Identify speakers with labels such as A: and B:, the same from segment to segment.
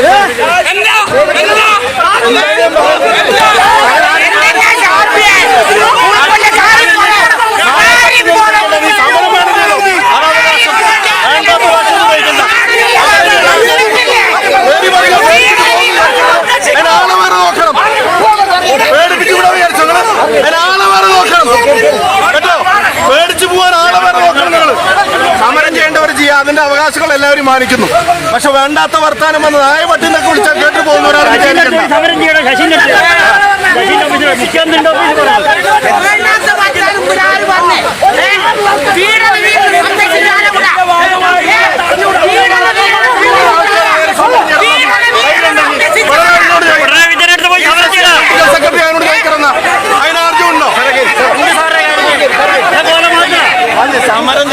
A: كده അവകാശങ്ങൾ എല്ലാവരും മാനിക്കുന്നു പക്ഷെ വേണ്ടാത്ത വർത്താനം വന്ന് നായ പട്ടിനെ കുറിച്ച് കേട്ടു പോകുന്നവരാണ് വിചാരിക്കണ്ട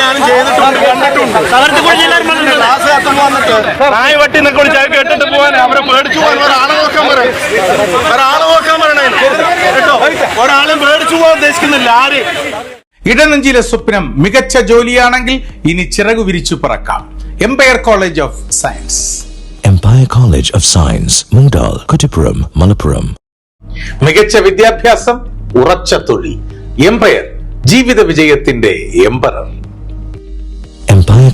A: ഞാനും ചെയ്തിട്ടുണ്ട് കണ്ടിട്ടുണ്ട്. ക്ലാസ് കത്തുമ്പോ വന്നിട്ട്. നായ പട്ടിന്നൊക്കെ വിളിച്ചാൽ കേട്ടിട്ട് പോകാൻ അവരെ പേടിച്ചു പോകാൻ ഒരാളെ നോക്കാൻ പറയും. ഒരാളെ നോക്കാൻ പറയണേ. കേട്ടോ? ഒരാളും പേടിച്ചു പോകാൻ ഉദ്ദേശിക്കുന്നില്ല ആര്?
B: ഇടനെഞ്ചിലെ സ്വപ്നം മികച്ച ജോലിയാണെങ്കിൽ ഇനി ചിറകു വിരിച്ചു പറക്കാം. Empire College of Science
C: Empire College of Science Mundal Kuttipuram, Malappuram
B: മികച്ച വിദ്യാഭ്യാസം ഉറച്ച തൊഴിൽ. എംപയർ ജീവിത വിജയത്തിന്റെ emperor